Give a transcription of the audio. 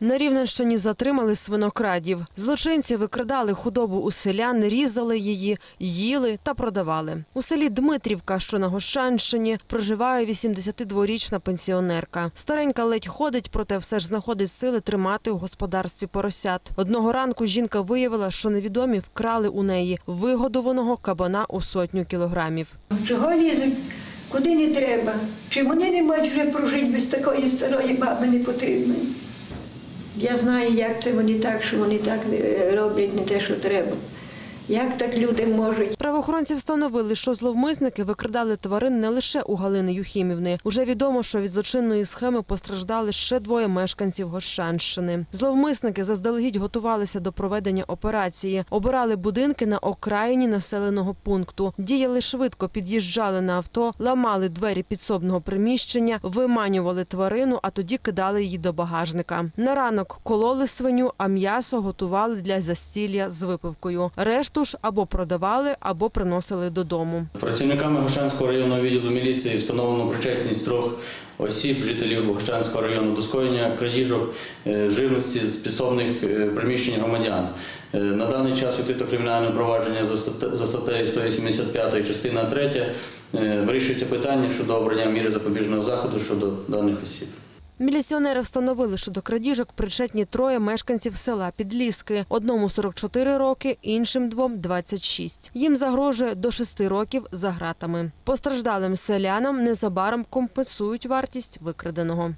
На Рівненщині затримали свинокрадів. Злочинці викрадали худобу у селян, різали її, їли та продавали. У селі Дмитрівка, що на Гощанщині, проживає 82-річна пенсіонерка. Старенька ледь ходить, проте все ж знаходить сили тримати у господарстві поросят. Одного ранку жінка виявила, що невідомі вкрали у неї вигодованого кабана у сотню кілограмів. Чого лізуть? Куди не треба? Чи вони не можуть вже прожити без такої старої баби не потрібної? Я знаю, як це вони так, що вони так е, роблять не те, що треба. Як так люди можуть? Правоохоронці встановили, що зловмисники викрадали тварин не лише у Галини Юхімівни. Уже відомо, що від злочинної схеми постраждали ще двоє мешканців Гощанщини. Зловмисники заздалегідь готувалися до проведення операції, обирали будинки на окраїні населеного пункту, діяли швидко, під'їжджали на авто, ламали двері підсобного приміщення, виманювали тварину, а тоді кидали її до багажника. На ранок кололи свиню, а м'ясо готували для застілля з випивкою. Решту ж або продавали, або приносили додому. Працівниками Гощанського районного відділу міліції встановлено причетність трьох осіб, жителів Гощанського району до скоєння крадіжок е, живності з підсобних е, приміщень громадян. Е, На даний час відкрито кримінальне провадження за стат- за статтею 185 частина 3. Е, Вирішується питання щодо обрання міри запобіжного заходу щодо даних осіб. Міліціонери встановили, що до крадіжок причетні троє мешканців села Підліски. Одному 44 роки, іншим двом 26. Їм загрожує до 6 років за гратами. Постраждалим селянам незабаром компенсують вартість викраденого.